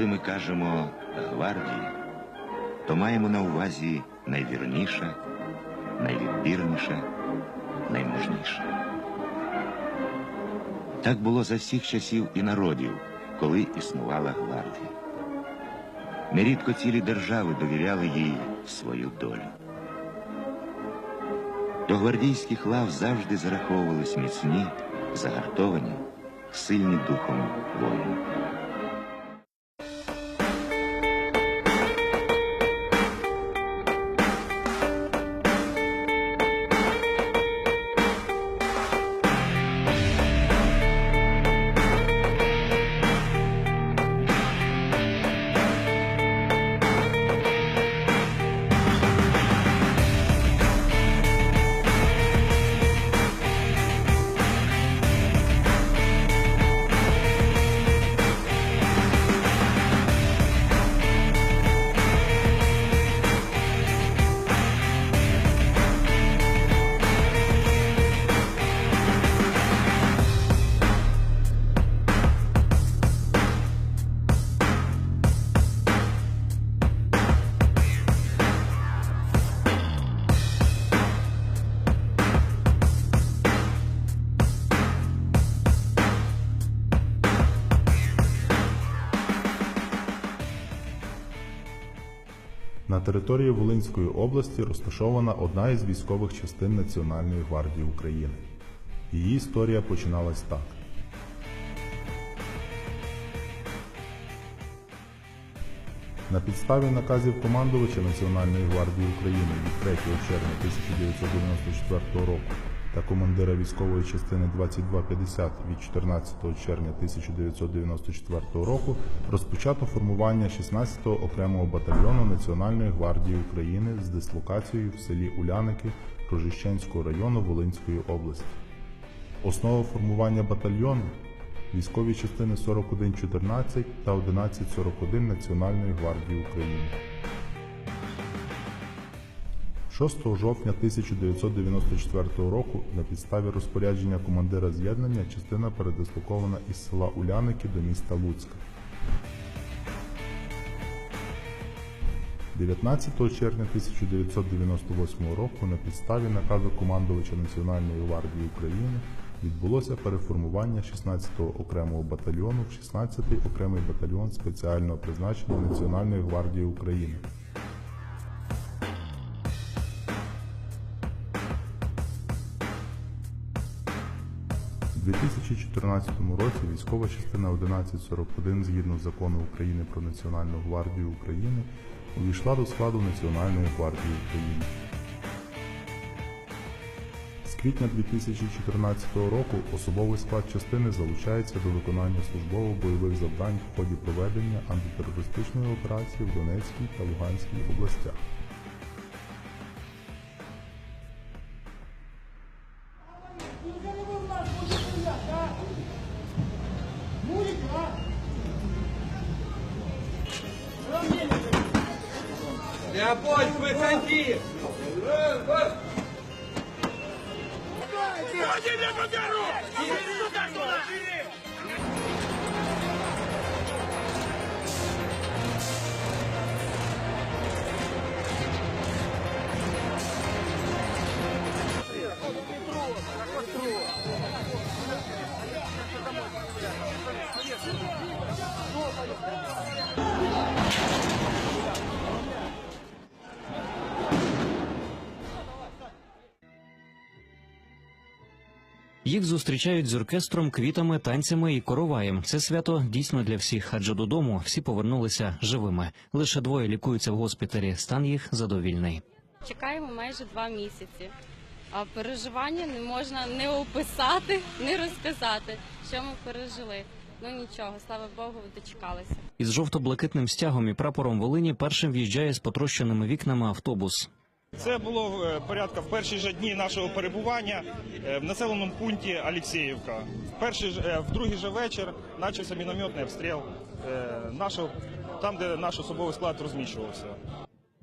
Коли ми кажемо гвардії, то маємо на увазі найвірніше, найвідбірніше, наймужніше. Так було за всіх часів і народів, коли існувала гвардія. Нерідко цілі держави довіряли їй свою долю. До гвардійських лав завжди зараховувались міцні, загартовані, сильні духом воїни. На території Волинської області розташована одна із військових частин Національної гвардії України. Її історія починалась так. На підставі наказів командувача Національної гвардії України від 3 червня 1994 року та командира військової частини 2250 від 14 червня 1994 року розпочато формування 16-го окремого батальйону Національної гвардії України з дислокацією в селі Уляники Рожищенського району Волинської області. Основа формування батальйону військові частини 4114 та 1141 Національної гвардії України. 6 жовтня 1994 року на підставі розпорядження командира з'єднання частина передислокована із села Уляники до міста Луцька. 19 червня 1998 року на підставі наказу командувача Національної гвардії України відбулося переформування 16-го окремого батальйону в 16-й окремий батальйон спеціального призначення Національної гвардії України. 2014 році військова частина 1141 згідно закону України про Національну гвардію України увійшла до складу Національної гвардії України. З квітня 2014 року особовий склад частини залучається до виконання службово-бойових завдань в ході проведення антитерористичної операції в Донецькій та Луганській областях. Леопольд, выходи! Їх зустрічають з оркестром, квітами, танцями і короваєм. Це свято дійсно для всіх, адже додому всі повернулися живими. Лише двоє лікуються в госпіталі. Стан їх задовільний. Чекаємо майже два місяці. А переживання не можна не описати, не розказати, що ми пережили. Ну нічого, слава Богу, дочекалися. Із жовто-блакитним стягом і прапором Волині першим в'їжджає з потрощеними вікнами автобус. Це було е, порядка в перші ж дні нашого перебування е, в населеному пункті Алексєєвка. В перший е, в другий же вечір почався мінометний обстріл нашого там, де наш особовий склад розміщувався.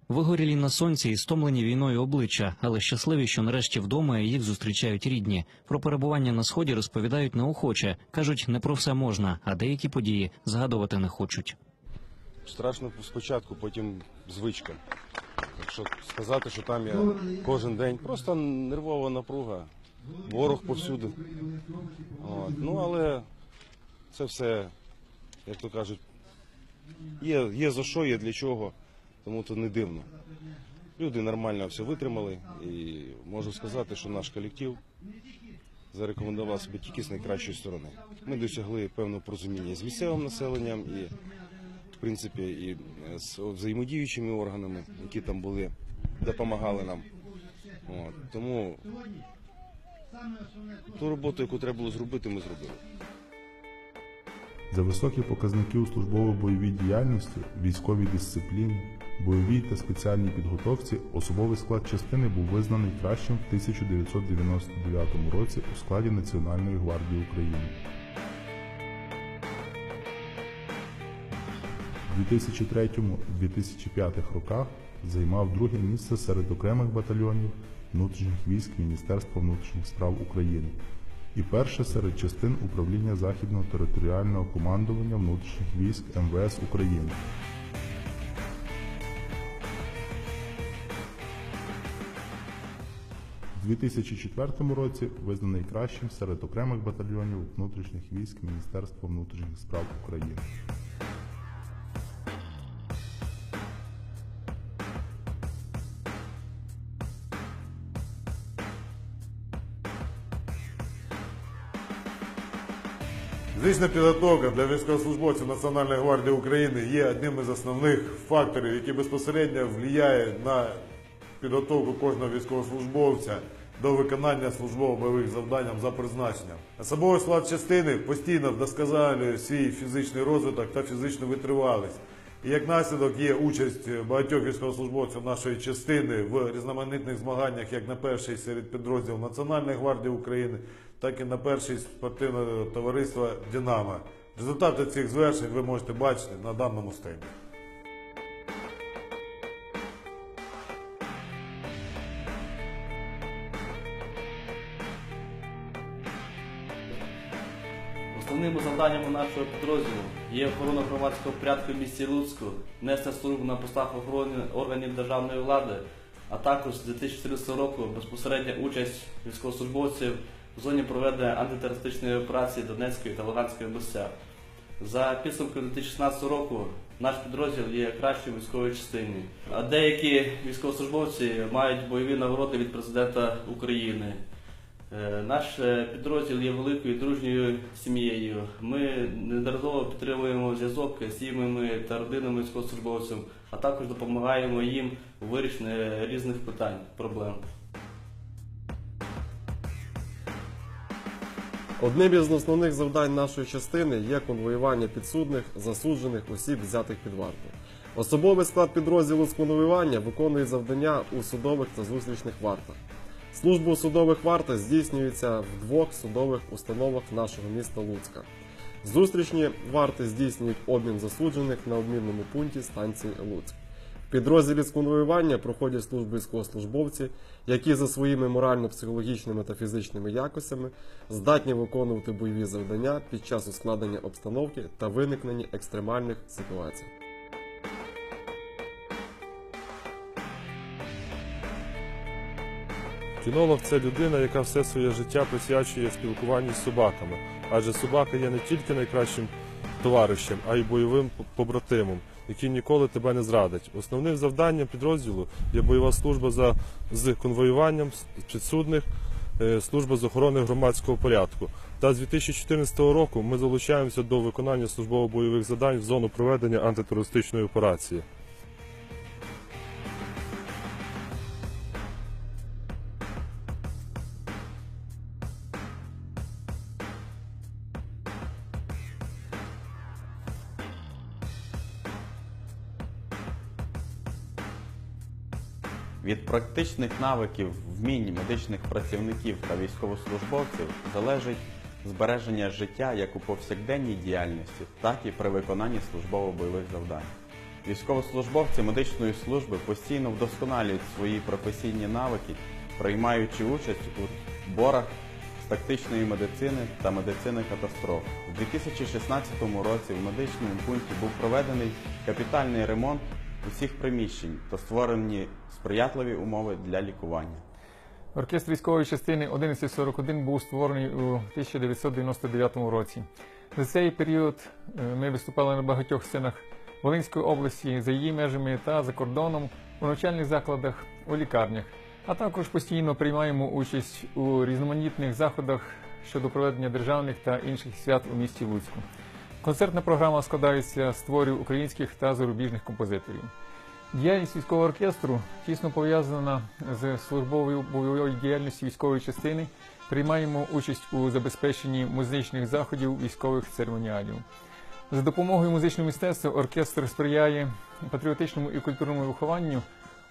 Вигорілі на сонці і стомлені війною обличчя, але щасливі, що нарешті вдома їх зустрічають рідні. Про перебування на сході розповідають неохоче. кажуть, не про все можна, а деякі події згадувати не хочуть. Страшно спочатку, потім звичка. Так що сказати, що там я кожен день просто нервова напруга, ворог повсюди. От. Ну але це все, як то кажуть, є, є за що, є для чого, тому то не дивно. Люди нормально все витримали і можу сказати, що наш колектив зарекомендував себе тільки з найкращої сторони. Ми досягли певного порозуміння з місцевим населенням і, в принципі, і е, з взаємодіючими органами, які там були, допомагали нам. От. Тому ту роботу, яку треба було зробити, ми зробили. За високі показники у службово-бойовій діяльності, військовій дисципліні, бойовій та спеціальній підготовці особовий склад частини був визнаний кращим в 1999 році у складі Національної гвардії України. У 2003-2005 роках займав друге місце серед окремих батальйонів внутрішніх військ Міністерства внутрішніх справ України і перше серед частин управління Західного територіального командування внутрішніх військ МВС України. У 2004 році визнаний кращим серед окремих батальйонів внутрішніх військ Міністерства внутрішніх справ України. Фізична підготовка для військовослужбовців Національної гвардії України є одним із основних факторів, який безпосередньо впливає на підготовку кожного військовослужбовця до виконання службово-бойових завдань за призначенням. Особовий склад частини постійно вдосконалює свій фізичний розвиток та фізичну витривалість. І як наслідок є участь багатьох військовослужбовців нашої частини в різноманітних змаганнях, як на перший серед підрозділів Національної гвардії України, так і на перший спортивного товариства Динамо. Результати цих звершень ви можете бачити на даному стенді. Основними завданнями нашого підрозділу є охорона громадського порядку в місті Луцьку, нести службу на постах охорони органів державної влади, а також з 2014 року безпосередня участь військовослужбовців в зоні проведення антитерористичної операції Донецької та Луганської областях. За підсумками 2016 року наш підрозділ є кращою військовою частиною. А деякі військовослужбовці мають бойові нагороди від президента України. Е, Наш е, підрозділ є великою дружньою сім'єю. Ми неодноразово підтримуємо зв'язок з сім'ями та родинами військовослужбовців, а також допомагаємо їм у вирішенні різних питань, проблем. Одним із основних завдань нашої частини є конвоювання підсудних, засуджених осіб, взятих під варту. Особовий склад підрозділу з конвоювання виконує завдання у судових та зустрічних вартах. Служба судових вартах здійснюється в двох судових установах нашого міста Луцька. Зустрічні варти здійснюють обмін засуджених на обмінному пункті станції Луцьк. Підрозділі з конвоювання проходять службу військовослужбовці, які за своїми морально-психологічними та фізичними якостями здатні виконувати бойові завдання під час ускладнення обстановки та виникнення екстремальних ситуацій. Кінолог це людина, яка все своє життя присвячує спілкуванню з собаками, адже собака є не тільки найкращим товаришем, а й бойовим побратимом, який ніколи тебе не зрадить. Основним завданням підрозділу є бойова служба за з конвоюванням підсудних, е, служба з охорони громадського порядку. Та з 2014 року ми залучаємося до виконання службово-бойових завдань в зону проведення антитерористичної операції. Від практичних навиків вмінь медичних працівників та військовослужбовців залежить збереження життя як у повсякденній діяльності, так і при виконанні службово-бойових завдань. Військовослужбовці медичної служби постійно вдосконалюють свої професійні навики, приймаючи участь у зборах тактичної медицини та медицини катастроф. У 2016 році в медичному пункті був проведений капітальний ремонт усіх приміщень та створені сприятливі умови для лікування. Оркестр військової частини 1141 був створений у 1999 році. За цей період е, ми виступали на багатьох сценах Волинської області, за її межами та за кордоном, у навчальних закладах, у лікарнях. А також постійно приймаємо участь у різноманітних заходах щодо проведення державних та інших свят у місті Луцьку. Концертна програма складається з творів українських та зарубіжних композиторів. Діяльність військового оркестру тісно пов'язана з службовою бойовою діяльністю військової частини. Приймаємо участь у забезпеченні музичних заходів військових церемоніалів. За допомогою музичного мистецтва оркестр сприяє патріотичному і культурному вихованню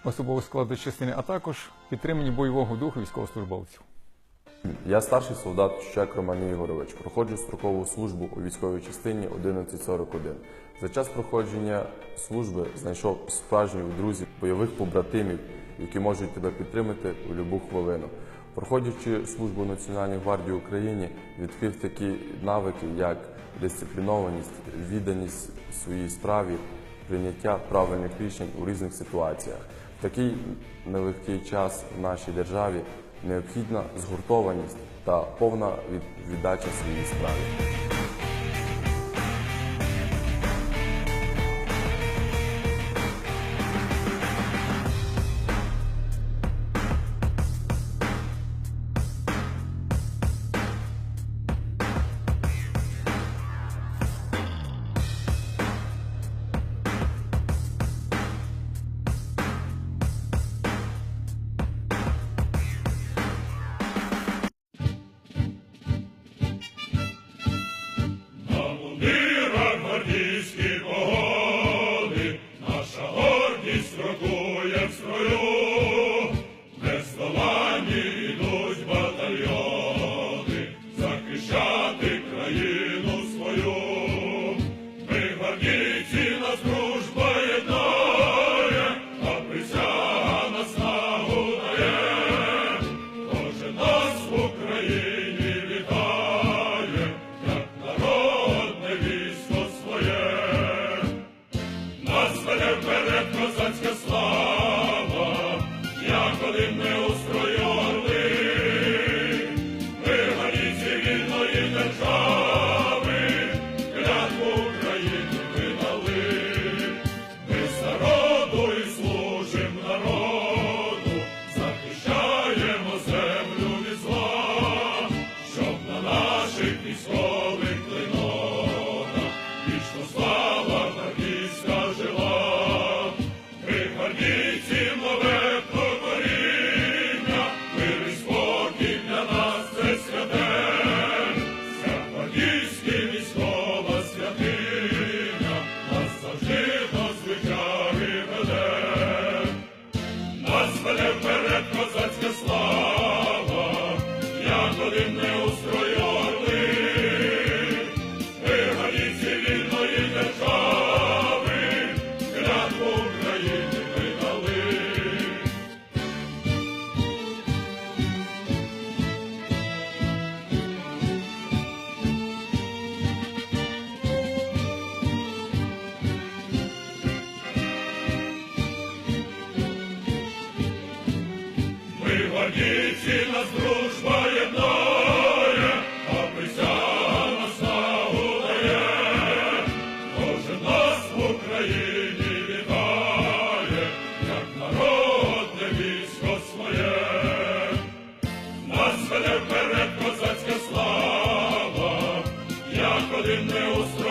особового складу частини, а також підтриманні бойового духу військовослужбовців. Я старший солдат Щек Роман Ігорович. Проходжу строкову службу у військовій частині 1141. За час проходження служби знайшов справжніх друзів, бойових побратимів, які можуть тебе підтримати у будь-яку хвилину. Проходячи службу в Національній гвардії України, відкрив такі навики, як дисциплінованість, відданість своїй справі, прийняття правильних рішень у різних ситуаціях. В такий нелегкий час в нашій державі необхідна згуртованість та повна від- віддача своїй справі. гвардейцы нас дружба єднає, а присяга нас нас в Україні вітає, як народне військо своє, нас веде вперед козацька слава, як один не устрою.